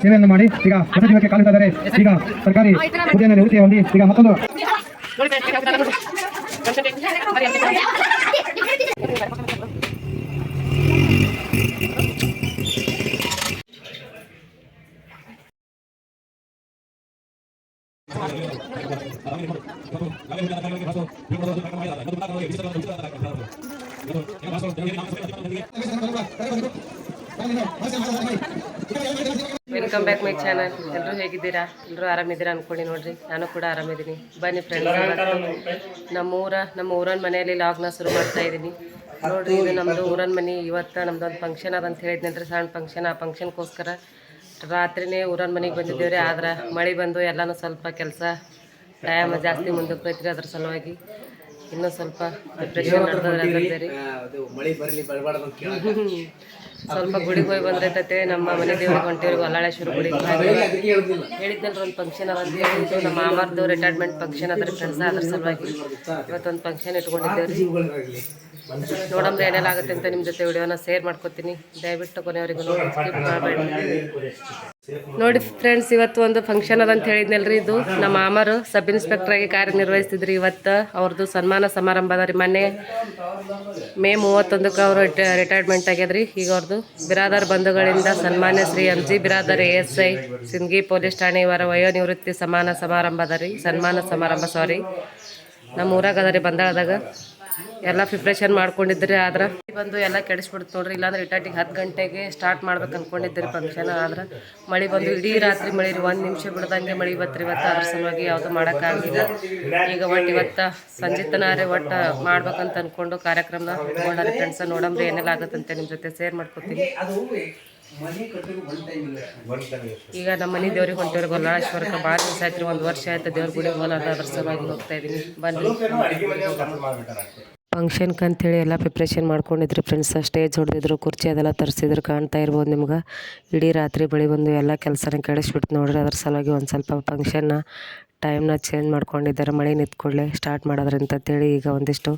ಸೇವೆಯನ್ನು ಮಾಡಿ? ಈಗ ಹೊಸ ಕಾಲಕ್ಕೆ ಕಾಲಿಟ್ಟಿದ್ದಾರೆ ಈಗ ಸರ್ಕಾರಿ ಹುದ್ದೆಯನ್ನು ನಿವೃತ್ತಿ ಹೊಂದಿ ಈಗ ಮತ್ತೊಂದು ವೆಲ್ಕಮ್ ಬ್ಯಾಕ್ ಮೈ ಚಾನಲ್ ಎಲ್ಲರೂ ಹೇಗಿದ್ದೀರಾ? ಎಲ್ಲರೂ ಆರಾಮಿದ್ದೀರಾ ಅನ್ಕೊಂಡು ನೋಡ್ರಿ. ನಾನು ಕೂಡ ಆರಾಮಿದ್ದೀನಿ. ಬನ್ನಿ ಫ್ರೆಂಡ್ಸ್ ನಮ್ಮ ಊರ ನಮ್ಮ ಊರನ ಮನೆಯಲ್ಲಿ ಲಾಗ್ನ ಶುರು ಮಾಡ್ತಾ ಇದ್ದೀನಿ. ನೋಡ್ರಿ ಇದು ನಮ್ಮದು ಊರನ ಮನೆ. ಇವತ್ತು ನಮ್ದು ಒಂದು ಫಂಕ್ಷನ್ ಅದಂತ ಅಂತ ಹೇಳಿದ್ನಂದ್ರೆ ಸಣ್ಣ ಫಂಕ್ಷನ್ ಆ ಫಂಕ್ಷನ್ಗೋಸ್ಕರ ರಾತ್ರಿನೇ ಊರನ ಮನೆಗೆ ಬಂದಿದ್ದೇವ್ರಿ. ಆದ್ರೆ ಮಳೆ ಬಂದು ಎಲ್ಲನೂ ಸ್ವಲ್ಪ ಕೆಲಸ ಟೈಮ್ ಜಾಸ್ತಿ ಮುಂದಕ್ಕೆ ಹೋಯ್ತ್ರಿ ಅದ್ರ ಸಲುವಾಗಿ. ಇನ್ನೂ ಸ್ವಲ್ಪ ಡಿಪ್ರೆಷನ್ ಮಾಡ್ತಾರೆ ರೀ. ಸ್ವಲ್ಪ ಗುಡಿಗೆ ಹೋಗಿ ಬಂದೈತತೆ. ನಮ್ಮ ಮನೆ ದೇವ್ರಿಗೆ ಹೊಂಟಿವ್ರಿಗೆ ಹೊಲಾಳೇಶ್ವರ ಗುಡಿಗೆ ಹೇಳಿದ್ನಲ್ರಿ ಒಂದು ಫಂಕ್ಷನ್ ಅವ ನಮ್ಮ ಮಾಮಾರ್ದು ರಿಟೈರ್ಮೆಂಟ್ ಫಂಕ್ಷನ್ ಅದ್ರ ಫ್ರೆಂಡ್ಸ್ ಅದ್ರ ಸಲುವಾಗಿ. ಇವತ್ತೊಂದು ಫಂಕ್ಷನ್ ಇಟ್ಕೊಂಡಿದ್ದೇವ್ರಿ. ಇವುಗಳಾಗ್ಲಿ ಏನೇನಾಗುತ್ತೆ ಅಂತ ನಿಮ್ಮ ಜೊತೆ ವಿಡಿಯೋನ ಶೇರ್ ಮಾಡ್ಕೊತೀನಿ. ದಯವಿಟ್ಟು ಕೊನೆಯವರೆಗೂ ನೋಡಿ ಸ್ಕಿಪ್ ನೋಡಿ ಫ್ರೆಂಡ್ಸ್ ಇವತ್ತು ಒಂದು ಫಂಕ್ಷನ್ ಅದ ಅಂತ ಹೇಳಿದ್ನಲ್ರಿ ಇದು. ನಮ್ಮ ಮಾಮರು ಸಬ್ ಇನ್ಸ್ಪೆಕ್ಟರ್ ಆಗಿ ಕಾರ್ಯನಿರ್ವಹಿಸ್ತಿದ್ರಿ ಇವತ್ತು. ಅವ್ರದ್ದು ಸನ್ಮಾನ ಸಮಾರಂಭ ಅದ ರೀ ಮೊನ್ನೆ ಮೇ ಮೂವತ್ತೊಂದಕ್ಕೆ ಅವರು ರಿಟೈರ್ಮೆಂಟ್ ಆಗ್ಯದ್ರಿ. ಈಗ ಅವ್ರದ್ದು ಬಿರಾದರ್ ಬಂಧುಗಳಿಂದ ಸನ್ಮಾನ್ಯ Shri M G Biradar A S I Sindagi police ಠಾಣೆ ಇವರ ವಯೋನಿವೃತ್ತಿ ಸಮಾನ ಸಮಾರಂಭ ಅದ ರೀ, ಸನ್ಮಾನ ಸಮಾರಂಭ ಸಾರಿ ನಮ್ಮ ಊರಾಗ ಅದ ರೀ ಬಂದಾಳದಾಗ. ಎಲ್ಲ ಪ್ರಿಪ್ರೇಷನ್ ಮಾಡ್ಕೊಂಡಿದ್ರಿ ಆದ್ರೆ? ಬಂದು ಎಲ್ಲ ಕೆಡಿಸ್ಬಿಡ್ತು ನೋಡ್ರಿ, ಇಲ್ಲಾಂದ್ರೆ ಇಟಾಟಿಗೆ ಹತ್ತು ಗಂಟೆಗೆ ಸ್ಟಾರ್ಟ್ ಮಾಡ್ಬೇಕು ಅನ್ಕೊಂಡಿದ್ರಿ ಫಂಕ್ಷನ್ ಆದ್ರೆ. ಮಳೆ ಬಂದು ಇಡೀ ರಾತ್ರಿ ಮಳೆ ರೀ ಒಂದು ನಿಮಿಷ ಬಿಡ್ದಂಗೆ ಮಳೆ ಇವತ್ತು ಇವತ್ತು ಅದ್ರ ಸಲುವಾಗಿ ಯಾವುದು ಮಾಡೋಕ್ಕಾಗಿಲ್ಲ ಈಗ ಒಟ್ಟು ಇವತ್ತು ಸಂಜೆ ಒಟ್ಟು ಮಾಡ್ಬೇಕಂತ ಅಂದ್ಕೊಂಡು ಕಾರ್ಯಕ್ರಮ ನೋಡೋಣ ಫ್ರೆಂಡ್ಸ ನೋಡಮ್ರಿ, ಏನೆಲ್ಲ ಆಗುತ್ತಂತೆ ನಿಮ್ಮ ಜೊತೆ? ಶೇರ್ ಮಾಡ್ಕೊತೀನಿ. ಈಗ ನಮ್ಮ ಮನೆ ದೇವ್ರಿಗೆ ಹೊಂಟಿವ್ರಿ ಗೊಲ್ಲಾಳೇಶ್ವರಕ್ಕೆ ಭಾಳ ದಿವಸ ಆಯ್ತು ರೀ ಒಂದು ವರ್ಷ ಆಯ್ತು ದೇವ್ರ ಗುಡಿಗೆ ಹೋಗೋದು ಅದ್ರ ಸಲುವಾಗಿ ಹೋಗ್ತಾ ಇದ್ದೀನಿ ಬನ್ನಿ. ಫಂಕ್ಷನ್ಗೆ ಅಂತೇಳಿ ಎಲ್ಲ ಪ್ರಿಪ್ರೇಷನ್ ಮಾಡ್ಕೊಂಡಿದ್ರು ಫ್ರೆಂಡ್ಸ್ ಸ್ಟೇಜ್ ಹೊಡೆದಿದ್ರು ಕುರ್ಚಿ ಅದೆಲ್ಲ ತರಿಸಿದ್ರು ಕಾಣ್ತಾ ಇರ್ಬೋದು ನಿಮ್ಗೆ. ಇಡೀ ರಾತ್ರಿ ಬಳಿ ಬಂದು ಎಲ್ಲ ಕೆಲಸನ ಕೆಡಿಸ್ಬಿಟ್ಟು ನೋಡ್ರಿ ಅದ್ರ ಸಲುವಾಗಿ ಒಂದು ಸ್ವಲ್ಪ ಫಂಕ್ಷನ್ನ ಟೈಮ್ನ ಚೇಂಜ್ ಮಾಡ್ಕೊಂಡಿದ್ದಾರೆ. ಮಳೆ ನಿಂತ್ಕೊಳ್ಳೆ ಸ್ಟಾರ್ಟ್ ಮಾಡೋದ್ರಿಂದ ತಿಳಿ ಈಗ ಒಂದಿಷ್ಟು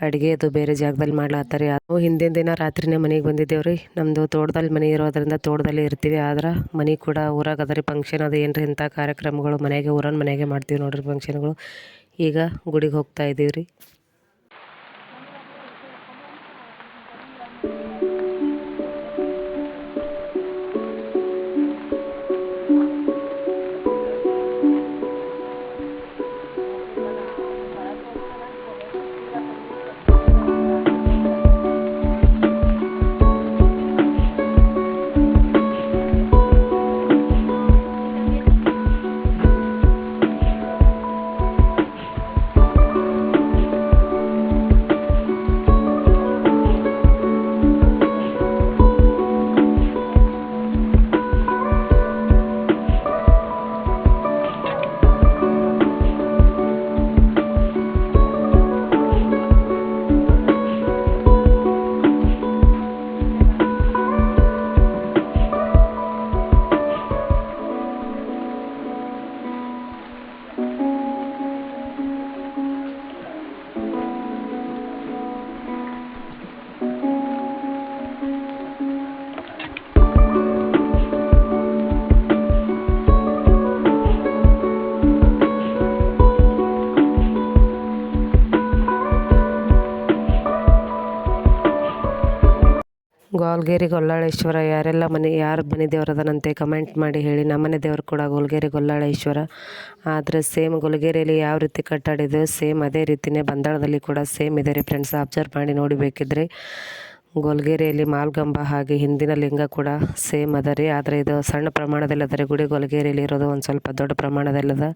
ಅಡುಗೆ ಅದು ಬೇರೆ ಜಾಗದಲ್ಲಿ ಮಾಡ್ಲಾತ್ತಾರೆ ನಾವು ಹಿಂದಿನ ದಿನ ರಾತ್ರಿನೇ ಮನೆಗೆ ಬಂದಿದ್ದೇವೆ ರೀ. ನಮ್ಮದು ತೋಟದಲ್ಲಿ ಮನೆ ಇರೋದ್ರಿಂದ ತೋಟದಲ್ಲಿ ಇರ್ತೀವಿ. ಆದ್ರೆ ಮನೆ ಕೂಡ ಊರಾಗ ಅದ ರೀ ಫಂಕ್ಷನ್ ಅದು ಏನ್ರಿ ಇಂಥ ಕಾರ್ಯಕ್ರಮಗಳು ಮನೆಗೆ ಊರನ್ನು ಮನೆಗೆ ಮಾಡ್ತೀವಿ ನೋಡ್ರಿ ಫಂಕ್ಷನ್ಗಳು ಈಗ ಗುಡಿಗೆ ಹೋಗ್ತಾ ಇದ್ದೀವಿ ರೀ ಗೋಲ್ಗೇರಿ ಗೊಲ್ಲಾಳೇಶ್ವರ, ಯಾರೆಲ್ಲ ಮನೆ, ಯಾರು ಮನೆ ದೇವರದನಂತೆ ಕಮೆಂಟ್ ಮಾಡಿ ಹೇಳಿ ನಮ್ಮನೆ ದೇವರು ಕೂಡ ಗೋಲ್ಗೇರಿ ಗೊಲ್ಲಾಳೇಶ್ವರ. ಆದರೆ ಸೇಮ್ ಗೊಲ್ಗೇರಿಯಲ್ಲಿ ಯಾವ ರೀತಿ ಕಟ್ಟಾಡಿದೆ ಸೇಮ್ ಅದೇ ರೀತಿಯೇ ಬಂದಾಳದಲ್ಲಿ ಕೂಡ ಸೇಮ್ ಇದೆ ರೀ ಫ್ರೆಂಡ್ಸ್ ಅಬ್ಸರ್ವ್ ಮಾಡಿ ನೋಡಿ ಬೇಕಿದ್ರೆ ಗೋಲ್ಗೇರಿಯಲ್ಲಿ ಮಾಲ್ಗಂಬ ಹಾಗೆ ಹಿಂದಿನ ಲಿಂಗ ಕೂಡ ಸೇಮ್ ಅದ ರೀ. ಆದರೆ ಇದು ಸಣ್ಣ ಪ್ರಮಾಣದಲ್ಲಿ ಅದ ರೀ. ಗುಡಿ ಗೊಲ್ಗೇರಿಯಲ್ಲಿ ಇರೋದು ಒಂದು ಸ್ವಲ್ಪ ದೊಡ್ಡ ಪ್ರಮಾಣದಲ್ಲದ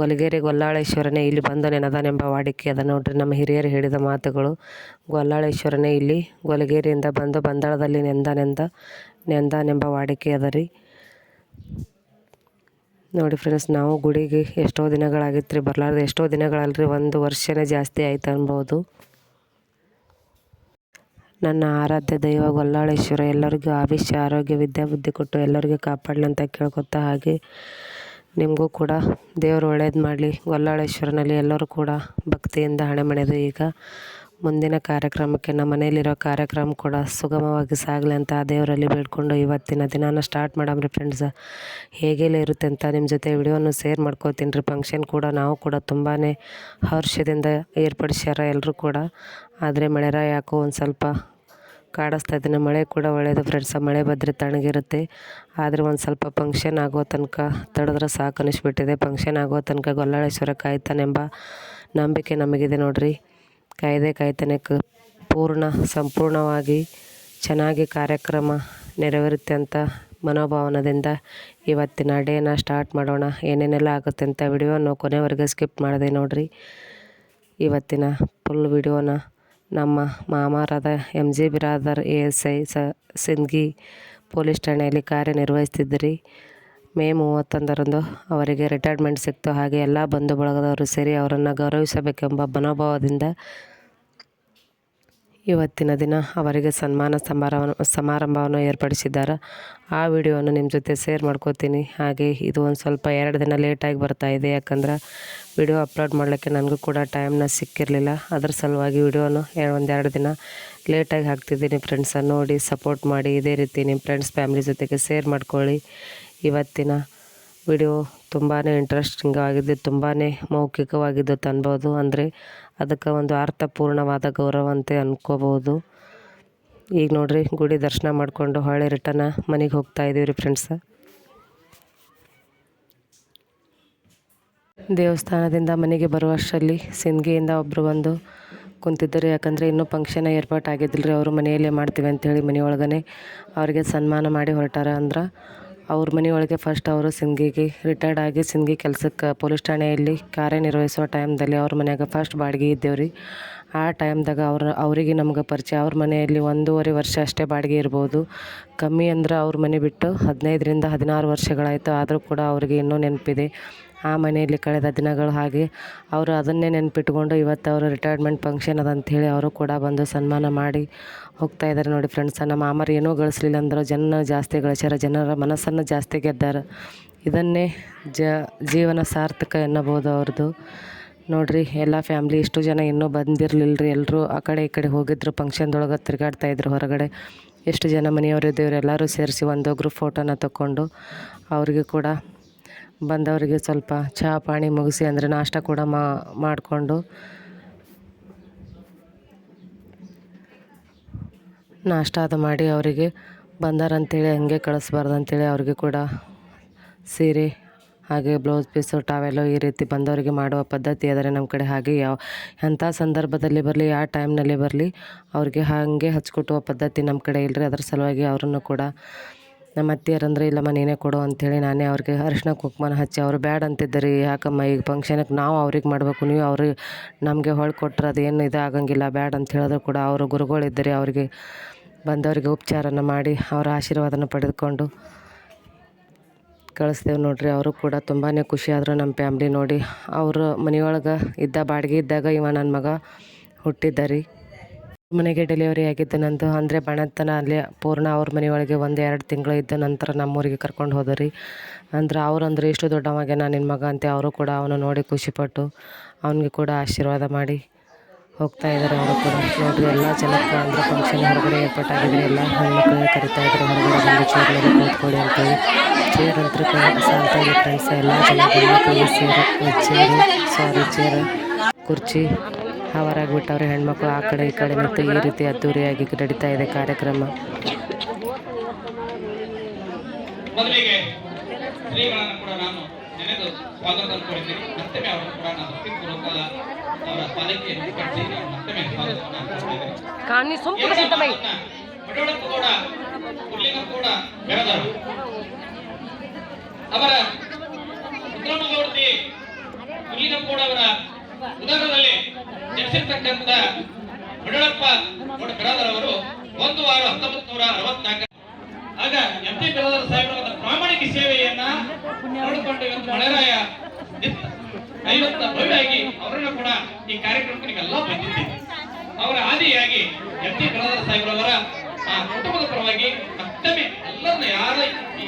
ಗೊಲ್ಗೇರಿ ಗೊಲ್ಲಾಳೇಶ್ವರನೇ ಇಲ್ಲಿ ಬಂದು ನೆನದಾನೆಂಬ ವಾಡಿಕೆ ಅದ ನೋಡ್ರಿ ನಮ್ಮ ಹಿರಿಯರು ಹೇಳಿದ ಮಾತುಗಳು. ಗೊಲ್ಲಾಳೇಶ್ವರನೇ ಇಲ್ಲಿ ಗೊಲ್ಗೇರಿಯಿಂದ ಬಂದು ಬಂದಾಳದಲ್ಲಿ ನೆಂದ ನೆಂದ ನೆಂದಾನೆಂಬ ವಾಡಿಕೆ ಅದ ರೀ. ನೋಡಿ ಫ್ರೆಂಡ್ಸ್ ನಾವು ಗುಡಿಗೆ ಎಷ್ಟೋ ದಿನಗಳಾಗಿತ್ತು ರೀ ಬರಲಾರ್ದು ಎಷ್ಟೋ ದಿನಗಳಲ್ರಿ, ಒಂದು ವರ್ಷನೇ ಜಾಸ್ತಿ ಆಯ್ತು ಅನ್ಬೋದು. ನನ್ನ ಆರಾಧ್ಯ ದೈವ ಗೊಲ್ಲಾಳೇಶ್ವರ ಎಲ್ಲರಿಗೂ ಆವಿಷ್ಯ, ಆರೋಗ್ಯ, ವಿದ್ಯಾ, ಬುದ್ಧಿ ಕೊಟ್ಟು ಎಲ್ಲರಿಗೂ ಕಾಪಾಡಲಿ ಅಂತ ಕೇಳ್ಕೊತಾ ಹಾಗೆ ನಿಮಗೂ ಕೂಡ ದೇವರು ಒಳ್ಳೇದು ಮಾಡಲಿ. ಗೊಲ್ಲಾಳೇಶ್ವರನಲ್ಲಿ ಎಲ್ಲರೂ ಕೂಡ ಭಕ್ತಿಯಿಂದ ಹಣೆ ಮಣೆದು ಈಗ ಮುಂದಿನ ಕಾರ್ಯಕ್ರಮಕ್ಕೆ ನಮ್ಮ ಮನೆಯಲ್ಲಿರೋ ಕಾರ್ಯಕ್ರಮ ಕೂಡ ಸುಗಮವಾಗಿ ಸಾಗಲಿ ಅಂತ ದೇವರಲ್ಲಿ ಬೇಡ್ಕೊಂಡು ಇವತ್ತಿನ ದಿನಾನ ಸ್ಟಾರ್ಟ್ ಮಾಡಮ್ರಿ ಫ್ರೆಂಡ್ಸ್ ಹೇಗೆಲ್ಲ ಇರುತ್ತೆ ಅಂತ ನಿಮ್ಮ ಜೊತೆ ವಿಡಿಯೋನು ಶೇರ್ ಮಾಡ್ಕೋತೀನಿ ರೀ. ಫಂಕ್ಷನ್ ಕೂಡ ನಾವು ಕೂಡ ತುಂಬಾ ಹರ್ಷದಿಂದ ಏರ್ಪಡಿಸ್ಯಾರ ಎಲ್ಲರೂ ಕೂಡ. ಆದರೆ ಮಳೆರ ಯಾಕೋ ಒಂದು ಸ್ವಲ್ಪ ಕಾಡಿಸ್ತಾ ಇದ್ದೀನಿ. ಮಳೆ ಕೂಡ ಒಳ್ಳೆಯದು ಫ್ರೆಂಡ್ಸ ಮಳೆ ಬಂದರೆ ತಣ್ಣಗಿರುತ್ತೆ. ಆದರೆ ಒಂದು ಸ್ವಲ್ಪ ಫಂಕ್ಷನ್ ಆಗೋ ತನಕ ತಡೆದ್ರೆ ಸಾಕು ಅನಿಸ್ಬಿಟ್ಟಿದೆ. ಫಂಕ್ಷನ್ ಆಗೋ ತನಕ ಗೊಲ್ಲಾಳೇಶ್ವರ ಕಾಯ್ತಾನೆಂಬ ನಂಬಿಕೆ ನಮಗಿದೆ ನೋಡಿರಿ. ಕಾಯ್ದೆ ಕಾಯ್ತಾನೆ ಕ ಪೂರ್ಣ, ಸಂಪೂರ್ಣವಾಗಿ ಚೆನ್ನಾಗಿ ಕಾರ್ಯಕ್ರಮ ನೆರವೇರುತ್ತೆ ಅಂತ ಮನೋಭಾವನದಿಂದ ಇವತ್ತಿನ ಡೇನ ಸ್ಟಾರ್ಟ್ ಮಾಡೋಣ. ಏನೇನೆಲ್ಲ ಆಗುತ್ತೆ ಅಂತ ವಿಡಿಯೋನ ಕೊನೆವರೆಗೆ ಸ್ಕಿಪ್ ಮಾಡಿದೆ ನೋಡಿರಿ. ಇವತ್ತಿನ ಫುಲ್ ವಿಡಿಯೋನ ನಮ್ಮ ಮಾಮಾರಾದ M G Biradar, A S I ಸ ಸಿಂದಗಿ ಪೊಲೀಸ್ ಠಾಣೆಯಲ್ಲಿ ಕಾರ್ಯನಿರ್ವಹಿಸ್ತಿದ್ದರು ಮೇ ಮೂವತ್ತೊಂದರಂದು ಅವರಿಗೆ ರಿಟೈರ್ಮೆಂಟ್ ಸಿಕ್ತು. ಹಾಗೆ ಎಲ್ಲ ಬಂಧು ಬಳಗದವರು ಸೇರಿ ಅವರನ್ನು ಗೌರವಿಸಬೇಕೆಂಬ ಮನೋಭಾವದಿಂದ ಇವತ್ತಿನ ದಿನ ಅವರಿಗೆ ಸನ್ಮಾನ ಸಮಾರಂಭ, ಸಮಾರಂಭವನ್ನು ಏರ್ಪಡಿಸಿದ್ದಾರೆ. ಆ ವಿಡಿಯೋವನ್ನು ನಿಮ್ಮ ಜೊತೆ ಶೇರ್ ಮಾಡ್ಕೋತೀನಿ. ಹಾಗೆ ಇದು ಒಂದು ಸ್ವಲ್ಪ ಎರಡು ದಿನ ಲೇಟಾಗಿ ಬರ್ತಾ ಇದೆ. ಯಾಕಂದ್ರೆ ವಿಡಿಯೋ ಅಪ್ಲೋಡ್ ಮಾಡಲಿಕ್ಕೆ ನನಗೂ ಕೂಡ ಟೈಮ್ನ ಸಿಕ್ಕಿರಲಿಲ್ಲ. ಅದ್ರ ಸಲುವಾಗಿ ವಿಡಿಯೋನು ಒಂದೆರಡು ದಿನ ಲೇಟಾಗಿ ಹಾಕ್ತಿದ್ದೀನಿ ಫ್ರೆಂಡ್ಸನ್ನು ನೋಡಿ ಸಪೋರ್ಟ್ ಮಾಡಿ, ಇದೇ ರೀತಿ ನಿಮ್ಮ ಫ್ರೆಂಡ್ಸ್ ಫ್ಯಾಮಿಲಿ ಜೊತೆಗೆ ಶೇರ್ ಮಾಡ್ಕೊಳ್ಳಿ. ಇವತ್ತಿನ ವಿಡಿಯೋ ತುಂಬಾ ಇಂಟ್ರೆಸ್ಟಿಂಗ್ ಆಗಿದ್ದು ತುಂಬಾ ಮೌಖಿಕವಾಗಿದ್ದು ತನ್ಬೋದು ಅಂದರೆ ಅದಕ್ಕೆ ಒಂದು ಅರ್ಥಪೂರ್ಣವಾದ ಗೌರವ ಅಂತ ಅನ್ಕೋಬೋದು. ಈಗ ನೋಡಿರಿ, ಗುಡಿ ದರ್ಶನ ಮಾಡಿಕೊಂಡು ಹೊಳೆ ರಿಟರ್ನ ಮನೆಗೆ ಹೋಗ್ತಾ ಇದ್ದೀವಿ ರೀ ಫ್ರೆಂಡ್ಸ ದೇವಸ್ಥಾನದಿಂದ ಮನೆಗೆ ಬರುವಷ್ಟರಲ್ಲಿ ಸಿಂದಗಿಯಿಂದ ಒಬ್ಬರು ಬಂದು ಕುಂತಿದ್ದರು. ಯಾಕಂದರೆ ಇನ್ನೂ ಫಂಕ್ಷನ್ ಏರ್ಪಾಟ್ ಆಗಿದ್ದಿಲ್ಲ ರೀ ಅವರು ಮನೆಯಲ್ಲೇ ಮಾಡ್ತೀವಿ ಅಂಥೇಳಿ ಮನೆಯೊಳಗನೆ ಅವರಿಗೆ ಸನ್ಮಾನ ಮಾಡಿ ಹೊರಟಾರ ಅಂದ್ರೆ ಅವ್ರ ಮನೆಯೊಳಗೆ ಫಸ್ಟ್ ಅವರು ಸಿಂದಗಿಗೆ ರಿಟೈರ್ಡ್ ಆಗಿ ಸಿಂದಗಿ ಕೆಲಸಕ್ಕೆ ಪೊಲೀಸ್ ಠಾಣೆಯಲ್ಲಿ ಕಾರ್ಯನಿರ್ವಹಿಸುವ ಟೈಮ್ದಲ್ಲಿ ಅವ್ರ ಮನೆಯಾಗ ಫಸ್ಟ್ ಬಾಡಿಗೆ ಇದ್ದೇವೆ ರೀ ಆ ಟೈಮ್ದಾಗ ಅವ್ರ, ಅವರಿಗೆ ನಮ್ಗೆ ಪರಿಚಯ, ಅವ್ರ ಮನೆಯಲ್ಲಿ ಒಂದೂವರೆ ವರ್ಷ ಅಷ್ಟೇ ಬಾಡಿಗೆ ಇರ್ಬೋದು. ಕಮ್ಮಿ ಅಂದ್ರೆ ಅವ್ರ ಮನೆ ಬಿಟ್ಟು ಹದಿನೈದರಿಂದ ಹದಿನಾರು ವರ್ಷಗಳಾಯಿತು, ಆದರೂ ಕೂಡ ಅವ್ರಿಗೆ ಇನ್ನೂ ನೆನಪಿದೆ. ಆ ಮನೆಯಲ್ಲಿ ಕಳೆದ ದಿನಗಳು ಹಾಗೆ ಅವರು ಅದನ್ನೇ ನೆನಪಿಟ್ಕೊಂಡು ಇವತ್ತು ಅವರು ರಿಟೈರ್ಮೆಂಟ್ ಫಂಕ್ಷನ್ ಅದ ಅಂಥೇಳಿ ಅವರು ಕೂಡ ಬಂದು ಸನ್ಮಾನ ಮಾಡಿ ಹೋಗ್ತಾ ಇದ್ದಾರೆ ನೋಡಿ ಫ್ರೆಂಡ್ಸ್ ನಮ್ಮ ಮಾಮರು ಏನೂ ಗಳಿಸ್ಲಿಲ್ಲ ಅಂದ್ರೆ. ಜನ ಜಾಸ್ತಿ ಗಳಿಸ್ಯಾರ. ಜನರ ಮನಸ್ಸನ್ನು ಜಾಸ್ತಿ ಗೆದ್ದಾರೆ. ಇದನ್ನೇ ಜ, ಜೀವನ ಸಾರ್ಥಕ ಎನ್ನಬೋದು ಅವ್ರದ್ದು. ನೋಡಿರಿ, ಎಲ್ಲ ಫ್ಯಾಮ್ಲಿ ಇಷ್ಟು ಜನ ಇನ್ನೂ ಬಂದಿರಲಿಲ್ಲ ರೀ ಎಲ್ಲರೂ ಆ ಕಡೆ ಈ ಕಡೆ ಹೋಗಿದ್ರು. ಫಂಕ್ಷನ್ದೊಳಗೆ ತಿರುಗಾಡ್ತಾ ಇದ್ರು ಹೊರಗಡೆ. ಎಷ್ಟು ಜನ ಮನೆಯವರು ಇದ್ದೇವ್ರು ಎಲ್ಲರೂ ಸೇರಿಸಿ ಒಂದು ಗ್ರೂಪ್ ಫೋಟೋನ ತಗೊಂಡು ಅವರಿಗೆ ಕೂಡ ಬಂದವರಿಗೆ ಸ್ವಲ್ಪ ಚಹಾ ಪಾಣಿ ಮುಗಿಸಿ ಅಂದರೆ ನಾಷ್ಟ ಕೂಡ ಮಾಡಿಕೊಂಡು ನಾಷ್ಟ ಅದು ಮಾಡಿ ಅವರಿಗೆ ಬಂದಾರಂತೇಳಿ ಹಂಗೆ ಕಳಿಸ್ಬಾರ್ದು ಅಂತೇಳಿ ಅವ್ರಿಗೆ ಕೂಡ ಸೀರೆ ಹಾಗೆ ಬ್ಲೌಸ್ ಪೀಸು ಟಾವೆಲು ಈ ರೀತಿ ಬಂದವರಿಗೆ ಮಾಡುವ ಪದ್ಧತಿ ಆದರೆ ನಮ್ಮ ಕಡೆ ಹಾಗೆ ಯಾವ ಎಂಥ ಸಂದರ್ಭದಲ್ಲಿ ಬರಲಿ, ಯಾವ ಟೈಮ್ನಲ್ಲಿ ಬರಲಿ, ಅವ್ರಿಗೆ ಹಾಗೆ ಹಚ್ಕೊಟ್ಟುವ ಪದ್ಧತಿ ನಮ್ಮ ಕಡೆ ಇಲ್ಲರಿ ಅದರ ಸಲುವಾಗಿ ಅವರನ್ನು ಕೂಡ ನಮ್ಮ ಅತ್ತಿಯರಂದ್ರೆ ಇಲ್ಲಮ್ಮ ನೀನೇ ಕೊಡು ಅಂಥೇಳಿ ನಾನೇ ಅವ್ರಿಗೆ ಅರಿಶಿನ ಕುಂಕುಮನ ಹಚ್ಚಿ, ಅವರು ಬ್ಯಾಡ ಅಂತಿದ್ದರು, ಯಾಕಮ್ಮ ಈಗ ಫಂಕ್ಷನಿಗೆ ನಾವು ಅವ್ರಿಗೆ ಮಾಡಬೇಕು, ನೀವು ಅವ್ರಿಗೆ ನಮಗೆ ಹೊಳ್ ಕೊಟ್ರೆ ಅದೇನು ಇದು ಆಗಂಗಿಲ್ಲ, ಬ್ಯಾಡ ಅಂತ ಹೇಳಿದ್ರು ಕೂಡ ಅವರು ಗುರುಗಳಿದ್ದರೆ ಅವರಿಗೆ ಬಂದವರಿಗೆ ಉಪಚಾರನ ಮಾಡಿ ಅವರ ಆಶೀರ್ವಾದನ ಪಡೆದುಕೊಂಡು ಕಳಿಸ್ತೇವೆ ನೋಡಿರಿ, ಅವರು ಕೂಡ ತುಂಬಾ ಖುಷಿ ಆದರು ನಮ್ಮ ಫ್ಯಾಮ್ಲಿ ನೋಡಿ. ಅವರು ಮನೆಯೊಳಗೆ ಇದ್ದ ಬಾಡಿಗೆ ಇದ್ದಾಗ ಇವ ನನ್ನ ಮಗ ಹುಟ್ಟಿದ್ದ ರೀ. ಮನೆಗೆ ಡೆಲಿವರಿ ಆಗಿದ್ದು ನಂದು. ಅಂದರೆ ಬಣತನ ಅಲ್ಲಿ ಪೂರ್ಣ ಅವ್ರ ಮನೆಯೊಳಗೆ ಒಂದು ಎರಡು ತಿಂಗಳು ಇದ್ದ ನಂತರ ನಮ್ಮೂರಿಗೆ ಕರ್ಕೊಂಡು ಹೋದರಿ. ಅಂದ್ರೆ ಅವ್ರು ಅಂದ್ರೆ ದೊಡ್ಡವಾಗೆ ನಾನು ನಿನ್ನ ಮಗ ಅಂತೆ, ಅವರು ಕೂಡ ಅವನು ನೋಡಿ ಖುಷಿಪಟ್ಟು ಅವನಿಗೆ ಕೂಡ ಆಶೀರ್ವಾದ ಮಾಡಿ ಹೋಗ್ತಾ ಇದ್ದಾರೆ ಅವರು ಕೂಡ. ನೋಡಿರಿ, ಎಲ್ಲ ಜನಕ್ಕೆ ಅಂದ್ರೆ ಫಂಕ್ಷನ್ ಹೊರಗಡೆ ಏರ್ಪಾಟಾಗಿದೆ. ಎಲ್ಲ ಹೆಣ್ಮಕ್ಳಿಗೆ ಕರಿತಾ ಇದ್ದಾರೆ ಹೊರಗಡೆ ಬಂದು ಚೇರ್ ಮೇಲೆ ಕೂತ್ಕೊಳ್ಳಿ ಅಂತೇಳಿ. ಚೇರ್ ಅಂತ ಸಾಲ್ತಾ ಇದೆ ಫ್ರೆಂಡ್ಸ್ ಎಲ್ಲ ಜನ ಸೇರಿ ಸೇರು ಚೇರು ಸಾರಿ ಚೇರ್ ಕುರ್ಚಿ ಹವರಾಗ್ಬಿಟ್ಟವ್ರೆ ಹೆಣ್ಮಕ್ಳು ಆ ಕಡೆ ಈ ಕಡೆ ನಿಂತು ಈ ರೀತಿ ಅದ್ದೂರಿಯಾಗಿ ನಡೀತಾ ಇದೆ ಕಾರ್ಯಕ್ರಮ. ಮೊದಲಿಗೆ ಶ್ರೀಗಳನ್ನು ಕೂಡ ನಾನು ನೆನೆದು ಸ್ವಾಗತ ಕೋರಿದ್ದೀನಿ. ಮತ್ತೊಮ್ಮೆ ಅವರನ್ನು ಕೂಡ ನಾನು ಭಕ್ತಿಪೂರ್ವಕ ಅವರ ಕಟ್ಟಿ ನಾನು ಮತ್ತೊಮ್ಮೆ ಸ್ವಾಗತವನ್ನು ಕೂಡ ಅವರ ಉದ್ರಮಗೌಡತಿ ಕುರ್ಲಿಂಗ ಕೂಡ ಅವರ ಉದರದಲ್ಲಿ ಜನಿಸಿರ್ತಕ್ಕಂಥ ಬಡಳಪ್ಪ ಬಿರಾದರ್ ಅವರು ಒಂದು ವಾರ ಹತ್ತೊಂಬತ್ತು ನೂರ ಅರವತ್ನಾಲ್ಕು ಆಗ ಎಂ ಪಿ ಬಿರಾದರ್ ಸಾಹೇಬರ ಪ್ರಾಮಾಣಿಕ ಸೇವೆಯನ್ನ ನೋಡಿಕೊಂಡು ಇವತ್ತು ಮಳೆರಾಯ ಐವತ್ತ ಭವ್ಯಾಗಿ ಅವರನ್ನು ಕೂಡ ಈ ಕಾರ್ಯಕ್ರಮಕ್ಕೆ ನೀವೆಲ್ಲ ಬಂದಿದ್ದೀವಿ ಅವರ ಆದಿಯಾಗಿ ಎಂ ಪಿ ಬಿರಾದರ್ ಸಾಹೇಬ್ರವರ ಆ ಕುಟುಂಬದ ಪರವಾಗಿ ಮತ್ತೊಮ್ಮೆ ಎಲ್ಲರನ್ನ ಯಾರ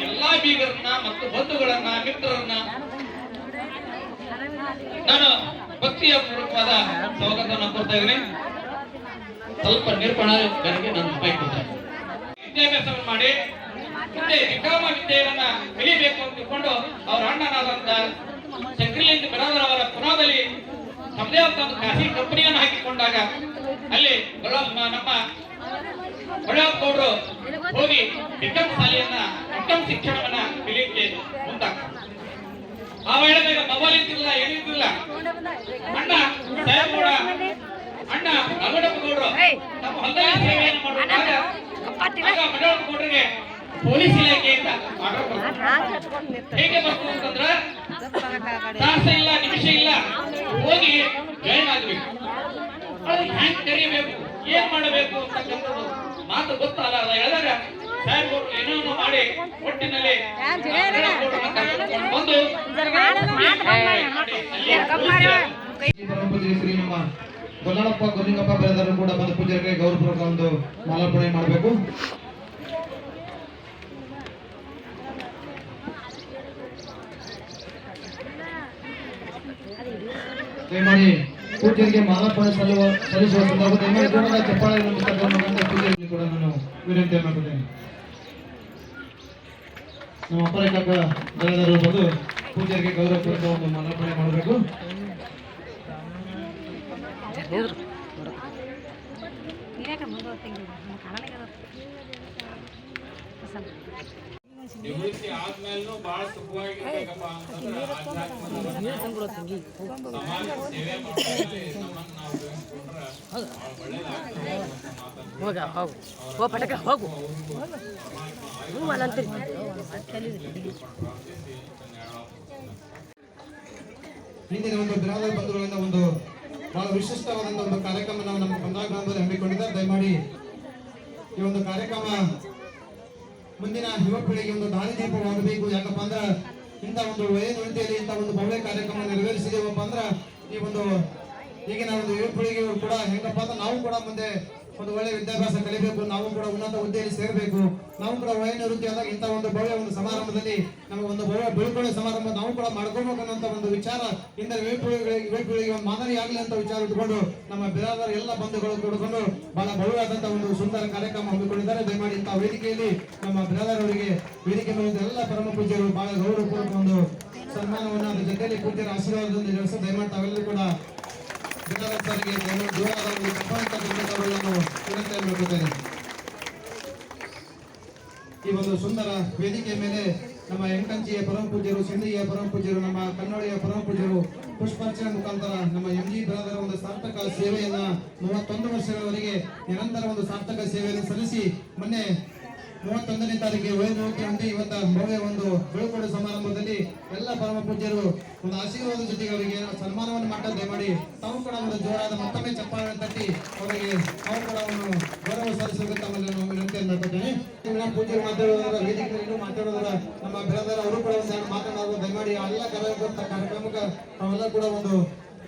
ಎಲ್ಲಾ ಬೀಗರನ್ನ ಮತ್ತು ಬಂಧುಗಳನ್ನ, ಮಿತ್ರರನ್ನ ನಾನು ಭಕ್ತಿಯ ಪೂರ್ವಕವಾದ ಸ್ವಾಗತವನ್ನು ಕೊಡ್ತಾ ಇದ್ದೀನಿ. ಸ್ವಲ್ಪ ನಿರ್ಪಣರಿಗೆ ನಾನು ಬಯಸುತ್ತೇನೆ ವಿದ್ಯಾಭ್ಯಾಸವನ್ನು ಮಾಡಿ ಮುಂದೆ ವಿಕ್ರಮ ವಿದ್ಯೆಯನ್ನ ಕಲಿಬೇಕು ಅಂತ ತಿಳ್ಕೊಂಡು ಅವರ ಅಣ್ಣನಾದಂತ ಚಕ್ರಲಿಂಗ ಬಿರಾದರ್ ಅವರ ಪುನಾದಲ್ಲಿ ತಮ್ಮದೇ ಆದ ಒಂದು ಖಾಸಗಿ ಕಂಪನಿಯನ್ನು ಹಾಕಿಕೊಂಡಾಗ ಅಲ್ಲಿ ನಮ್ಮ ಬಳ್ಳಾಪೌಡರು ಹೋಗಿ ವಿಕ್ರಮ ಶಾಲೆಯನ್ನ ಉತ್ತಮ ಶಿಕ್ಷಣವನ್ನ ಕಲಿಯಕ್ಕೆ ಮುಂದಾಗ್ತಾರೆ. ಆ ವೇಳೆದಾಗ ಮೊಬೈಲ್ ಇದ್ದಿಲ್ಲ ಏನಿದ್ದಿಲ್ಲ ಅಣ್ಣ ಕೂಡ. ಅಣ್ಣ ನಗಡಪ್ಪ ಗೌಡ್ರು. ನಮ್ಮ ಹೊಲದಲ್ಲಿ ಸೇವೆಯನ್ನು ಮಾಡುವಾಗ ಆಗ ಮಂಡಳಪ್ಪ ಗೌಡ್ರಿಗೆ ಪೊಲೀಸ್ ಇಲಾಖೆಯಿಂದ. ಹೇಗೆ ಬರ್ತು ಅಂತಂದ್ರೆ ತಾಸ ಇಲ್ಲ ನಿಮಿಷ ಇಲ್ಲ ಹೋಗಿ ಜಾಯಿನ್ ಆಗ್ಬೇಕು ಅದಕ್ಕೆ ಹ್ಯಾಂಗ್ ಕರಿಬೇಕು ಏನ್ ಮಾಡಬೇಕು ಅಂತಕ್ಕಂಥದ್ದು ಮಾತು ಗೊತ್ತಲ್ಲ. ಅದ ಹೇಳಿದಾಗ ಏನೇನೋ ಮಾಡಿ ಒಟ್ಟಿನಲ್ಲಿ. ಪೂಜ್ಯ ಶ್ರೀ ನಮ್ಮ ಗೊಲ್ಲಳಪ್ಪ ಗೊಲ್ಲಿಂಗಪ್ಪ ಬೆಳೆದರು ಕೂಡ ಬಂದು ಪೂಜೆಗೆ ಗೌರವಪೂರ್ವಕ ಒಂದು ಮಾಲಾರ್ಪಣೆ ಮಾಡಬೇಕು. ದಯಮಾಡಿ ಪೂಜೆಗೆ ಮಾಲಾರ್ಪಣೆ ಸಲ್ಲುವ ಸಲ್ಲಿಸುವ ಸಂದರ್ಭದಲ್ಲಿ ದಯಮಾಡಿ ಮುಖಾಂತರ ಪೂಜೆಯಲ್ಲಿ ಕೂಡ ನಾನು ವಿನಂತಿ ಮಾಡುತ್ತೇನೆ ನಮ್ಮ ಅಪರೇಖಕ ಬೆಳೆದರು ಬಂದು ಪೂಜೆಗೆ ಗೌರವಪೂರ್ವಕ ಒಂದು ಮಾಲಾರ್ಪಣೆ ಮಾಡಬೇಕು. ನಿವೃತ್ತಿ ಆದ್ಮೇಲೂ ಬಹಳ ಸುಖವಾಗಿರ್ಬೇಕಪ್ಪ ಅಂತಂದ್ರೆ ಆಧ್ಯಾತ್ಮದ ಸಮಾಜ ಸೇವೆ ಮಾಡೋದ್ರಲ್ಲಿ ನಮ್ಮನ್ನ ನಾವು ಬೆಳೆಸ್ಕೊಂಡ್ರೆ ಬಹಳ ಒಳ್ಳೇದಾಗ್ತದೆ ಅಂತ ಮಾತನ್ನ ಹೋಗ ಹೋಗು. ಹೋ ಪಟಕ ಹೋಗು. ಹೂವು ಅಲ್ಲಂತೀರಿ ಹಿಂದಿನ ಒಂದು ಬಿರಾದರ್ ಬಂಧುಗಳಿಂದ ಒಂದು ಬಹಳ ವಿಶಿಷ್ಟವಾದಂತಹ ಒಂದು ಕಾರ್ಯಕ್ರಮ ನಾವು ನಮ್ಮ ಕಂದಾಯ ಗ್ರಾಮದಲ್ಲಿ ಹಮ್ಮಿಕೊಂಡಿದ್ದಾರೆ ದಯಮಾಡಿ ಈ ಒಂದು ಕಾರ್ಯಕ್ರಮ ಮುಂದಿನ ಯುವ ಪೀಳಿಗೆ ಒಂದು ದಾರಿದೀಪವಾಗಬೇಕು ಯಾಕಪ್ಪ ಅಂದ್ರೆ ಇಂಥ ಒಂದು ವಯೋನುಂಟಿಯಲ್ಲಿ ಇಂಥ ಒಂದು ಭವ್ಯ ಕಾರ್ಯಕ್ರಮ ನೆರವೇರಿಸಿದೇವಪ್ಪ ಅಂದ್ರೆ ಈ ಒಂದು ಈಗಿನ ಒಂದು ಯುವ ಪೀಳಿಗೆಯವರು ಕೂಡ ಹೆಂಗಪ್ಪ ಅಂದ್ರೆ ನಾವು ಕೂಡ ಮುಂದೆ ಒಂದು ಒಳ್ಳೆ ವಿದ್ಯಾಭ್ಯಾಸ ಕಲಿಬೇಕು, ನಾವು ಕೂಡ ಉನ್ನತ ಹುದ್ದೆಯಲ್ಲಿ ಸೇರಬೇಕು, ನಾವು ಕೂಡ ವಯೋನಿವೃತ್ತಿ ಆದಾಗ ಇಂಥ ಒಂದು ಭವ್ಯ ಒಂದು ಸಮಾರಂಭದಲ್ಲಿ ನಮಗೆ ಒಂದು ಭವ್ಯ ಬೀಳ್ಕೊಳ್ಳೋ ಸಮಾರಂಭ ನಾವು ಕೂಡ ಮಾಡ್ಕೋಬೇಕು ಅನ್ನೋ ಒಂದು ವಿಚಾರ ಇಂದ ವಿಪುಗಳಿಗೆ ಒಂದು ಮಾದರಿ ಆಗಲಿ ಅಂತ ವಿಚಾರ ಇಟ್ಕೊಂಡು ನಮ್ಮ ಬಿರಾದರ ಎಲ್ಲ ಬಂಧುಗಳು ಕೂಡಿಕೊಂಡು ಬಹಳ ಭವ್ಯವಾದಂತಹ ಒಂದು ಸುಂದರ ಕಾರ್ಯಕ್ರಮ ಹಮ್ಮಿಕೊಂಡಿದ್ದಾರೆ. ದಯಮಾಡಿ ಇಂತಹ ವೇದಿಕೆಯಲ್ಲಿ ನಮ್ಮ ಬಿರಾದರವರಿಗೆ ವೇದಿಕೆ ಮೇಲೆ ಎಲ್ಲ ಪರಮ ಪೂಜ್ಯರು ಬಹಳ ಗೌರವಪೂರ್ವಕ ಒಂದು ಸನ್ಮಾನವನ್ನು ಅದರ ಜೊತೆಯಲ್ಲಿ ಪೂಜ್ಯರ ಆಶೀರ್ವಾದದಿಂದ ನಡೆಸಿ ದಯಮಾಡಿ ತಾವೆಲ್ಲರೂ ಕೂಡ ದಯಮಾಡಿ ದೂರಾದ ಈ ಒಂದು ಸುಂದರ ವೇದಿಕೆ ಮೇಲೆ ನಮ್ಮ ಎಂಕಂಚಿಯ ಪರಮ ಪೂಜ್ಯರು ಸಿಂಧಿಯ ಪರಮ ಪೂಜ್ಯರು, ನಮ್ಮ ಕನ್ನಡಿಯ ಪರಮ ಪೂಜ್ಯರು, ಪುಷ್ಪಾರ್ಚನೆ ಮುಖಾಂತರ ನಮ್ಮ ಎಂ ಜಿ ಬ್ರದರ್ ಒಂದು ಸಾರ್ಥಕ ಸೇವೆಯನ್ನ ಮೂವತ್ತೊಂದು ವರ್ಷಗಳವರೆಗೆ ನಿರಂತರ ಒಂದು ಸಾರ್ಥಕ ಸೇವೆಯನ್ನು ಸಲ್ಲಿಸಿ ಮೊನ್ನೆ ಮೂವತ್ತೊಂದನೇ ತಾರೀಕಿಗೆ ವಯೋನಿವೃತ್ತಿ ಹೊಂದಿ ಇವತ್ತ ಭವ್ಯ ಒಂದು ಬೀಳ್ಕೊಡು ಸಮಾರಂಭದಲ್ಲಿ ಎಲ್ಲ ಪರಮ ಪೂಜ್ಯರು ಒಂದು ಆಶೀರ್ವಾದ ಜೊತೆಗೆ ಅವರಿಗೆ ಸನ್ಮಾನವನ್ನು ಮಾಡ್ತಾ ದಯಮಾಡಿ, ತಾವು ಕೂಡ ಒಂದು ಜೋರಾದ ಮತ್ತೊಮ್ಮೆ ಚಪ್ಪಾಳೆ ತಟ್ಟಿ ಅವರಿಗೆ, ತಾವು ಕೂಡ ಒಂದು ಗೌರವ ಸಲ್ಲಿಸಬೇಕು ತಮ್ಮಲ್ಲಿ ನಾನು ವಿನಂತಿಯನ್ನು ಮಾಡ್ಕೊತೇನೆ. ಪೂಜ್ಯರು ಮಾತಾಡೋದ್ರ ವೇದಿಕೆಯಲ್ಲಿ ಮಾತಾಡೋದ್ರ ನಮ್ಮ ಬೆಳೆದರ, ಅವರು ಕೂಡ ಒಂದು ಮಾತನಾಡುವ ದಯಮಾಡಿ ಎಲ್ಲ ಕಲಾವಿದ ಕಾರ್ಯಕ್ರಮಕ್ಕೆ ತಾವೆಲ್ಲ ಕೂಡ ಒಂದು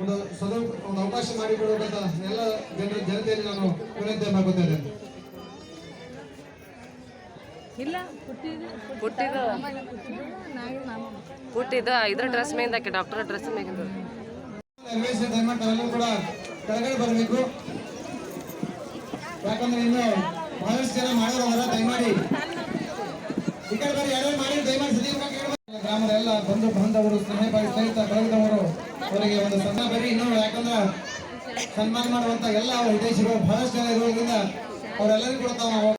ಒಂದು ಸದು ಒಂದು ಅವಕಾಶ ಮಾಡಿಕೊಡುವಂತ ಎಲ್ಲ ಜನ ಜನತೆಯಲ್ಲಿ ನಾನು ವಿನಂತಿ ಮಾಡ್ಕೊತೇನೆ ಹುಟ್ಟಿದ ಹುಟ್ಟಿದ ಇದ್ರ ಡ್ರೆಸ್ ಡಾಕ್ಟರ್ ಡ್ರೆಸ್ ಮೇಗಿಂದ ಕೂಡ ಕೆಳಗಡೆ ಬರಬೇಕು. ಯಾಕಂದ್ರೆ ಇನ್ನು ಬಹಳಷ್ಟು ಜನ ಮಾಡೋರವರ ದಯಮಾಡಿ. ಈ ಕಡೆ ಬರೀ ಯಾರು ಮಾಡಿ ದಯಮಾಡಿ ಸದಿ ಮುಖ ಕೇಳಿ ಬನ್ನಿ. ಗ್ರಾಮದ ಎಲ್ಲ ಬಂಧು ಬಾಂಧವರು ಸ್ನೇಹ ಬಾಯಿ ಸಹಿತ ಬಳಗದವರು ಅವರಿಗೆ ಒಂದು ಸಣ್ಣ ಬರೀ ಇನ್ನು ಯಾಕಂದ್ರೆ ಸನ್ಮಾನ ಮಾಡುವಂತ ಎಲ್ಲ ಹಿತೈಷಿಗಳು ಬಹಳಷ್ಟು ಜನ ಇರೋದ್ರಿಂದ ಅವರೆಲ್ಲರಿಗೂ ಕೂಡ ತಾವು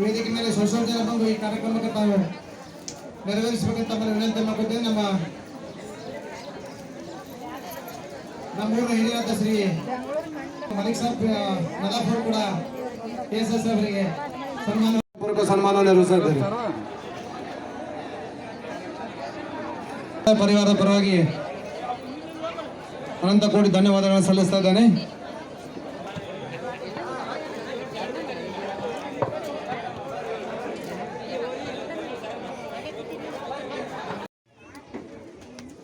ವೇದಿಕೆ ಮೇಲೆ ಸ್ವಲ್ಪ ಜನ ಬಂದು ಈ ಕಾರ್ಯಕ್ರಮಕ್ಕೆ ತಾವು ನೆರವೇರಿಸಬೇಕಂತ ತಮ್ಮಲ್ಲಿ ವಿನಂತಿ ಮಾಡಿದ್ದೇನೆ ನಮ್ಮ ನಮ್ಮೂರಿನ ಹಿರಿಯರಾದ ಶ್ರೀ ಮಲಿಕ್ ಸಾಬ್ ನದಾಪುರ್ ಕೂಡ ಎಸ್ ಎಸ್ ಅವರಿಗೆ ಸನ್ಮಾನ ಪೂರ್ವಕ ಸನ್ಮಾನ ನೆರವೇರಿಸಿದ್ದಾರೆ ಪರಿವಾರದ ಪರವಾಗಿ ಅನಂತ ಕೋಟಿ ಧನ್ಯವಾದಗಳನ್ನು ಸಲ್ಲಿಸ್ತಾ ಇದ್ದೇನೆ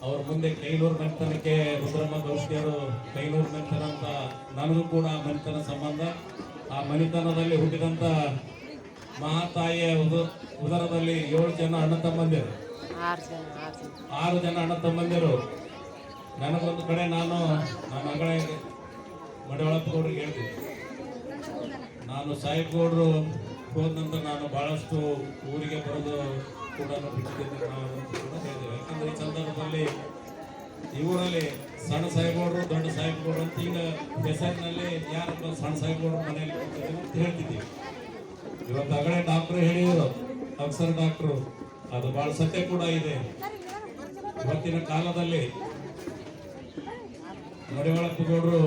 ಅವ್ರ ಮುಂದೆ ಕೈಲೂರು ಮೆಂತನಕ್ಕೆ ರುದ್ರಮ್ಮ ಗೌಸ್ತಿಯರು ಮನೆತನ ಅಂತ ನನಗೂ ಕೂಡ ಮನೆತನ ಸಂಬಂಧ. ಆ ಮನೆತನದಲ್ಲಿ ಹುಟ್ಟಿದಂತ ಮಹಾತಾಯಿಯ ಉದ- ಉದರದಲ್ಲಿ ಏಳು ಜನ ಅಣ್ಣ ತಮ್ಮಂದಿರು. ಆರು ಜನ ಅಣ್ಣ ತಮ್ಮಂದಿರು. ನನಗೊಂದು ಕಡೆ ನಾನು ನನ್ನ ಮಗಳ ಮಡಿಯೊಳಪ್ಪಗೌಡ್ರಿಗೆ ಹೇಳ್ತೀನಿ. ನಾನು ಸಾಹೇಬ್ಗೌಡರು ಹೋದ ನಂತರ ನಾನು ಭಾಳಷ್ಟು ಊರಿಗೆ ಬರೋದು ಕೂಡ ಬಿಟ್ಟಿದ್ದೇನೆ ನಾವು ಅಂತ ಕೂಡ ಹೇಳಿದ್ದೇವೆ ಯಾಕಂದ್ರೆ ಈ ಸಂದರ್ಭದಲ್ಲಿ ಈ ಊರಲ್ಲಿ ಸಣ್ಣ ಸಾಹೇಬ್ಗೌಡರು ದೊಡ್ಡ ಸಾಹೇಬ್ಗೌಡರು ಅಂತ ಈಗ ಹೆಸರಿನಲ್ಲಿ ಯಾರಪ್ಪ ಸಣ್ಣ ಸಾಹೇಬ್ಗೌಡರು ಮನೆಯಲ್ಲಿ ಅಂತ ಹೇಳ್ತಿದ್ದೀವಿ. ಇವತ್ತು ಆಗಲೇ ಡಾಕ್ಟ್ರು ಹೇಳಿದರು ಅಕ್ಸರ್ ಡಾಕ್ಟ್ರು, ಅದು ಬಹಳ ಸತ್ಯ ಕೂಡ ಇದೆ. ಇವತ್ತಿನ ಕಾಲದಲ್ಲಿ ಮಡಿವಾಳಪ್ಪ ಗೌಡರು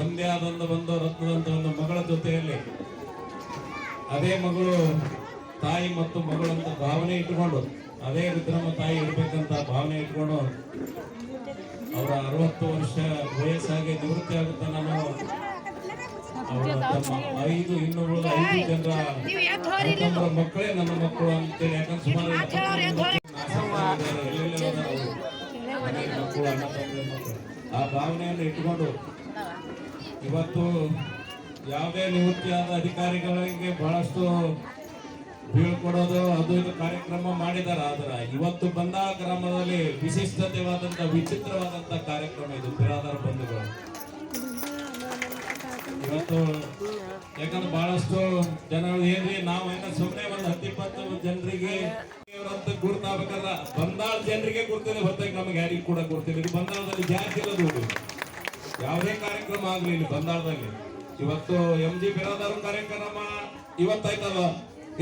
ಒಂದೇ ಆದಂತ ಒಂದು ರತ್ನದಂತ ಒಂದು ಮಗಳ ಜೊತೆಯಲ್ಲಿ ಅದೇ ಮಗಳು ತಾಯಿ ಮತ್ತು ಮಗಳಂತ ಭಾವನೆ ಇಟ್ಕೊಂಡು ಅದೇ ರುದ್ರಮ್ಮ ತಾಯಿ ಇರಬೇಕಂತ ಭಾವನೆ ಇಟ್ಕೊಂಡು ಅವರ ಅರವತ್ತು ವರ್ಷ ವಯಸ್ಸಾಗಿ ನಿವೃತ್ತಿ ಆಗುತ್ತೆ ನಾನು? ಐದು ಇನ್ನೂರ ಐದು ಜನರ ಮಕ್ಕಳೇ ನನ್ನ ಮಕ್ಕಳು ಅಂತೇಳಿ ಯಾಕಂದ್ರೆ ಸುಮಾರು ಆ ಭಾವನೆಯನ್ನು ಇಟ್ಕೊಂಡು ಇವತ್ತು ಯಾವುದೇ ನಿವೃತ್ತಿಯಾದ ಅಧಿಕಾರಿಗಳಿಗೆ ಬಹಳಷ್ಟು ಬೀಳ್ಕೊಡೋದು ಅದು ಇದು ಕಾರ್ಯಕ್ರಮ ಮಾಡಿದಾರ. ಆದ್ರೆ ಇವತ್ತು ಬಂದ ಗ್ರಾಮದಲ್ಲಿ ವಿಶಿಷ್ಟತೆವಾದಂತ, ವಿಚಿತ್ರವಾದಂತ ಕಾರ್ಯಕ್ರಮ ಇದು ಬಿರಾದಾರ ಬಂಧುಗಳು. ಇವತ್ತು ಯಾಕಂದ್ರೆ ಬಹಳಷ್ಟು ಜನಗಳು ಏನ್ರಿ, ನಾವು ಏನ ಸುಮ್ಮನೆ ಒಂದು ಹತ್ತಿಪ್ಪತ್ತು ಜನರಿಗೆ ಅಂತ ಗುರ್ತಾಗಬೇಕಲ್ಲ, ಬಂದಾಳ ಜನರಿಗೆ ಗುರ್ತಿದೆ ಹೊತ್ತಾಗಿ ನಮ್ಗೆ ಯಾರಿಗೂ ಕೂಡ ಗುರ್ತಿಲ್ಲ. ಇದು ಬಂದಾಳದಲ್ಲಿ ಜಾಸ್ತಿ ಇರೋದು. ಯಾವುದೇ ಕಾರ್ಯಕ್ರಮ ಆಗ್ಲಿ, ಇಲ್ಲಿ ಬಂದಾಳದಲ್ಲಿ. ಇವತ್ತು ಎಂ ಜಿ ಬಿರಾದಾರ ಕಾರ್ಯಕ್ರಮ ಇವತ್ತಾಯ್ತಲ್ಲ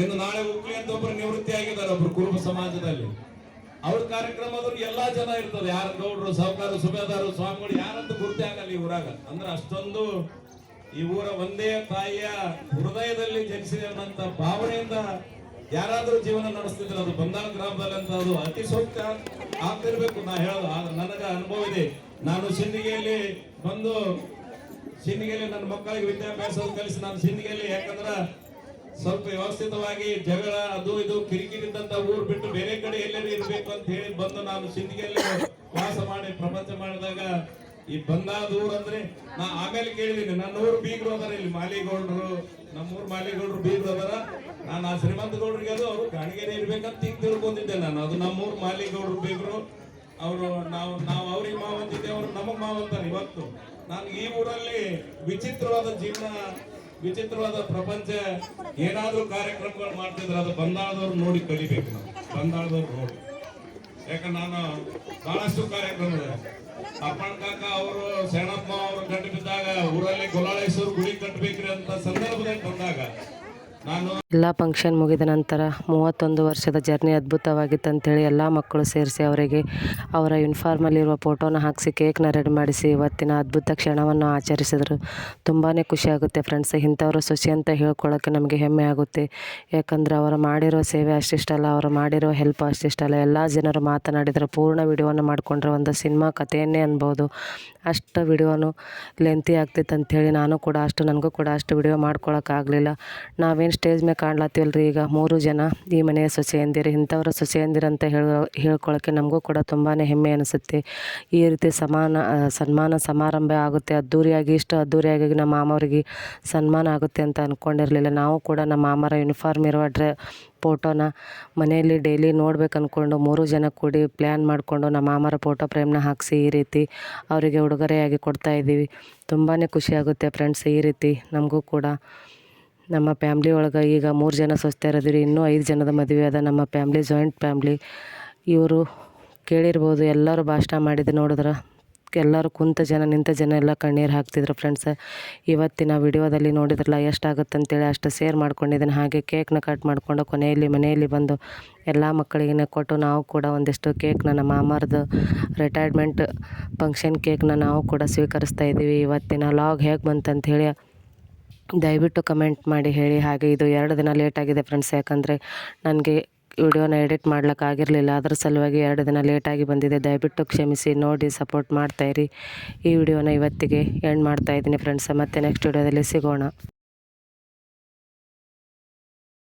ಇನ್ನು ನಾಳೆ ಉಕ್ಲಿ ಅಂತ ಒಬ್ರು ನಿವೃತ್ತಿ ಆಗಿದ್ದಾರೆ ಒಬ್ರು ಕುರುಬ ಸಮಾಜದಲ್ಲಿ. ಅವ್ರ ಕಾರ್ಯಕ್ರಮದಲ್ಲಿ ಎಲ್ಲಾ ಜನ ಇರ್ತದೆ. ಯಾರು ಗೌಡ್ರು ಸಾಹುಕಾರರು ಸುಬೇದಾರು ಸ್ವಾಮಿಗಳು, ಯಾರಂತ ಗುರುತೇ ಆಗಲ್ಲ ಈ ಊರಾಗ. ಅಂದ್ರೆ ಅಷ್ಟೊಂದು ಈ ಊರ ಒಂದೇ ತಾಯಿಯ ಹೃದಯದಲ್ಲಿ ಜನಿಸಿದೆ ಅನ್ನೋಂಥ ಭಾವನೆಯಿಂದ ಯಾರಾದ್ರೂ ಜೀವನ ನಡೆಸ್ತಿದ್ರೆ ಅದು ಬಂದಾಳ ಗ್ರಾಮದಲ್ಲಿ ಅಂತ ಅದು ಅತಿ ಸೂಕ್ತ ಆಗ್ತಿರ್ಬೇಕು ನಾ ಹೇಳೋದು. ಆದ್ರೆ ನನಗ ಅನುಭವ ಇದೆ. ನಾನು ಸಿಂದಿಗೆಯಲ್ಲಿ ಬಂದು, ಸಿಂದಿಗೆಯಲ್ಲಿ ನನ್ನ ಮಕ್ಕಳಿಗೆ ವಿದ್ಯಾಭ್ಯಾಸ ಕಲಿಸಿ ನಾನು ಸಿಂದಿಗೆಯಲ್ಲಿ, ಯಾಕಂದ್ರ ಸ್ವಲ್ಪ ವ್ಯವಸ್ಥಿತವಾಗಿ ಜಗಳ, ಅದು ಇದು ಕಿರಿಕಿರಿ ಊರು ಊರ್ ಬಿಟ್ಟು ಬೇರೆ ಕಡೆ ಎಲ್ಲೆಲ್ಲಿ ಇರಬೇಕು ಅಂತ ಹೇಳಿ ಬಂದು ನಾನು ಸಿಂಧಿಗೆಯಲ್ಲಿ ವಾಸ ಮಾಡಿ ಪ್ರಪಂಚ ಮಾಡಿದಾಗ ಈ ಬಂದಾದ ಊರ್ ಅಂದ್ರೆ ನಾ ಆಮೇಲೆ ಕೇಳಿದೀನಿ ನನ್ನ ಊರು ಬೀಗರು ಅದಾರ ಇಲ್ಲಿ ಮಾಲಿಗೌಡರು, ನಮ್ಮೂರು ಮಾಲಿಗೌಡರು ಬೀಗರು ಅದಾರ. ನಾನು ಆ ಶ್ರೀಮಂತ ಗೌಡ್ರಿಗೆ ಅದು, ಅವರು ಗಾಣಿಗೆರೆ ಇರ್ಬೇಕಂತ ಈಗ ತಿಳ್ಕೊಂಡಿದ್ದೆ ನಾನು. ಅದು ನಮ್ಮೂರ್ ಮಾಲಿಗೌಡರು ಬೀಗರು. ಅವರು ನಾವು ನಾವು ಅವ್ರಿಗೆ ಮಾವಂತಿದ್ದೆ, ಅವರು ನಮಗ್ ಮಾವ ಅಂತಾರೆ ಇವತ್ತು. ನಾನು ಈ ಊರಲ್ಲಿ ವಿಚಿತ್ರವಾದ ಜೀವನ ವಿಚಿತ್ರವಾದ ಪ್ರಪಂಚ, ಏನಾದ್ರೂ ಕಾರ್ಯಕ್ರಮಗಳು ಮಾಡ್ತಿದ್ರೆ ಅದು ಬಂದಾಳದವ್ರು ನೋಡಿ ಕಲಿಬೇಕು ನಾವು. ಬಂದಾಳದವ್ರು ನೋಡಿ. ಯಾಕಂದ್ರೆ ನಾನು ಬಹಳಷ್ಟು ಕಾರ್ಯಕ್ರಮ ಅಪ್ಪಣ್ಣ ಕಾಕ ಅವರು, ಶರಣಪ್ಪ ಅವರು ಕಟ್ಟಿದ್ದಾಗ ಬಿದ್ದಾಗ ಊರಲ್ಲಿ ಗುಲಾಳೇಶ್ವರ ಗುಡಿ ಕಟ್ಟಬೇಕ್ರಿ ಅಂತ ಸಂದರ್ಭದಲ್ಲಿ ಬಂದಾಗ ನಾನು ಎಲ್ಲ ಫಂಕ್ಷನ್ ಮುಗಿದ ನಂತರ ಮೂವತ್ತೊಂದು ವರ್ಷದ ಜರ್ನಿ ಅದ್ಭುತವಾಗಿತ್ತು ಅಂತೇಳಿ ಎಲ್ಲ ಮಕ್ಕಳು ಸೇರಿಸಿ ಅವರಿಗೆ ಅವರ ಯೂನಿಫಾರ್ಮಲ್ಲಿರುವ ಫೋಟೋನ ಹಾಕಿಸಿ ಕೇಕ್ನ ರೆಡಿ ಮಾಡಿಸಿ ಇವತ್ತಿನ ಅದ್ಭುತ ಕ್ಷಣವನ್ನು ಆಚರಿಸಿದರು. ತುಂಬಾ ಖುಷಿಯಾಗುತ್ತೆ ಫ್ರೆಂಡ್ಸ್ ಇಂಥವರು ಸುಸಿ ಅಂತ ಹೇಳ್ಕೊಳ್ಳೋಕ್ಕೆ ನಮಗೆ ಹೆಮ್ಮೆ ಆಗುತ್ತೆ. ಯಾಕಂದರೆ ಅವರು ಮಾಡಿರೋ ಸೇವೆ ಅಷ್ಟಿಷ್ಟಲ್ಲ ಅವರು ಮಾಡಿರೋ ಹೆಲ್ಪ್ ಅಷ್ಟಿಷ್ಟಲ್ಲ ಎಲ್ಲ ಜನರು ಮಾತನಾಡಿದರು ಪೂರ್ಣ ವಿಡಿಯೋನ ಮಾಡಿಕೊಂಡ್ರೆ ಒಂದು ಸಿನಿಮಾ ಕಥೆಯನ್ನೇ ಅನ್ಬೋದು. ಅಷ್ಟು ವಿಡಿಯೋನು ಲೆಂತಿ ಆಗ್ತಿತ್ತು ಅಂಥೇಳಿ ನಾನು ಕೂಡ ಅಷ್ಟು, ನನಗೂ ಕೂಡ ಅಷ್ಟು ವಿಡಿಯೋ ಮಾಡ್ಕೊಳ್ಳೋಕ್ಕಾಗಲಿಲ್ಲ ನಾವೇನು ಸ್ಟೇಜ್ ಮೇಲೆ ಕಾಣ್ಲತ್ತೀವಲ್ರಿ. ಈಗ ಮೂರು ಜನ ಈ ಮನೆಯ ಸೊಸೆಯಂದಿರು, ಇಂಥವ್ರ ಸೊಸೆಯಂದಿರು ಅಂತ ಹೇಳೋ ಹೇಳ್ಕೊಳ್ಳೋಕ್ಕೆ ನಮಗೂ ಕೂಡ ತುಂಬಾ ಹೆಮ್ಮೆ ಅನಿಸುತ್ತೆ. ಈ ರೀತಿ ಸಮಾನ ಸನ್ಮಾನ ಸಮಾರಂಭ ಆಗುತ್ತೆ. ಅದ್ದೂರಿಯಾಗಿ, ಇಷ್ಟು ಅದ್ಧೂರಿಯಾಗಿ ನಮ್ಮ ಮಾಮವ್ರಿಗೆ ಸನ್ಮಾನ ಆಗುತ್ತೆ ಅಂತ ಅಂದ್ಕೊಂಡಿರಲಿಲ್ಲ ನಾವು ಕೂಡ ನಮ್ಮ ಮಾಮರ ಯೂನಿಫಾರ್ಮ್ ಇರುವ ಡ್ರೆ ಫೋಟೋನ ಮನೆಯಲ್ಲಿ ಡೈಲಿ ನೋಡ್ಬೇಕು ಅಂದ್ಕೊಂಡು ಮೂರು ಜನ ಕೂಡಿ ಪ್ಲ್ಯಾನ್ ಮಾಡಿಕೊಂಡು ನಮ್ಮ ಮಾಮರ ಫೋಟೋ ಫ್ರೇಮ್ನ ಹಾಕಿಸಿ ಈ ರೀತಿ ಅವರಿಗೆ ಉಡುಗೊರೆಯಾಗಿ ಕೊಡ್ತಾ ಇದ್ದೀವಿ. ತುಂಬಾ ಖುಷಿಯಾಗುತ್ತೆ ಫ್ರೆಂಡ್ಸ್ ಈ ರೀತಿ ನಮಗೂ ಕೂಡ. ನಮ್ಮ ಫ್ಯಾಮ್ಲಿ ಒಳಗೆ ಈಗ ಮೂರು ಜನ ಸ್ವಸ್ಥರಿದ್ದೀರಿ ಇನ್ನೂ ಐದು ಜನದ ಮದುವೆ ಅದ. ನಮ್ಮ ಫ್ಯಾಮ್ಲಿ ಜಾಯಿಂಟ್ ಫ್ಯಾಮ್ಲಿ. ಇವರು ಕೇಳಿರ್ಬೋದು, ಎಲ್ಲರೂ ಭಾಷಣ ಮಾಡಿದ್ದು ನೋಡಿದ್ರೆ ಎಲ್ಲರೂ ಕುಂತ ಜನ, ನಿಂತ ಜನ ಎಲ್ಲ ಕಣ್ಣೀರು ಹಾಕ್ತಿದ್ರು ಫ್ರೆಂಡ್ಸ್ ಇವತ್ತಿನ ವಿಡಿಯೋದಲ್ಲಿ ನೋಡಿದ್ರಲ್ಲ ಎಷ್ಟಾಗುತ್ತೆ ಅಂತೇಳಿ ಅಷ್ಟು ಶೇರ್ ಮಾಡ್ಕೊಂಡಿದ್ದೀನಿ ಹಾಗೆ ಕೇಕ್ನ ಕಟ್ ಮಾಡಿಕೊಂಡು ಕೊನೆಯಲ್ಲಿ ಮನೆಯಲ್ಲಿ ಬಂದು ಎಲ್ಲ ಮಕ್ಕಳಿಗೆ ಕೊಟ್ಟು ನಾವು ಕೂಡ ಒಂದಿಷ್ಟು ಕೇಕ್ನ ನಮ್ಮ ಮಾಮಾರ್ದು ರಿಟೈರ್ಮೆಂಟ್ ಫಂಕ್ಷನ್ ಕೇಕ್ನ ನಾವು ಕೂಡ ಸ್ವೀಕರಿಸ್ತಾ ಇದ್ದೀವಿ ಇವತ್ತಿನ ಲಾಗ್ ಹೇಗೆ ಬಂತಂತ ಹೇಳಿ ದಯವಿಟ್ಟು ಕಮೆಂಟ್ ಮಾಡಿ ಹೇಳಿ. ಹಾಗೆ ಇದು ಎರಡು ದಿನ ಲೇಟ್ ಆಗಿದೆ ಫ್ರೆಂಡ್ಸ್ ಯಾಕಂದರೆ ನನಗೆ ವಿಡಿಯೋನ ಎಡಿಟ್ ಮಾಡ್ಲಿಕ್ಕಾಗಿರಲಿಲ್ಲ ಅದರ ಸಲುವಾಗಿ ಎರಡು ದಿನ ಲೇಟಾಗಿ ಬಂದಿದೆ. ದಯವಿಟ್ಟು ಕ್ಷಮಿಸಿ, ನೋಡಿ ಸಪೋರ್ಟ್ ಮಾಡ್ತಾಯಿರಿ ಈ ವಿಡಿಯೋನ ಇವತ್ತಿಗೆ ಎಂಡ್ ಮಾಡ್ತಾಯಿದ್ದೀನಿ ಫ್ರೆಂಡ್ಸ್ ಮತ್ತೆ ನೆಕ್ಸ್ಟ್ ವಿಡಿಯೋದಲ್ಲಿ ಸಿಗೋಣ.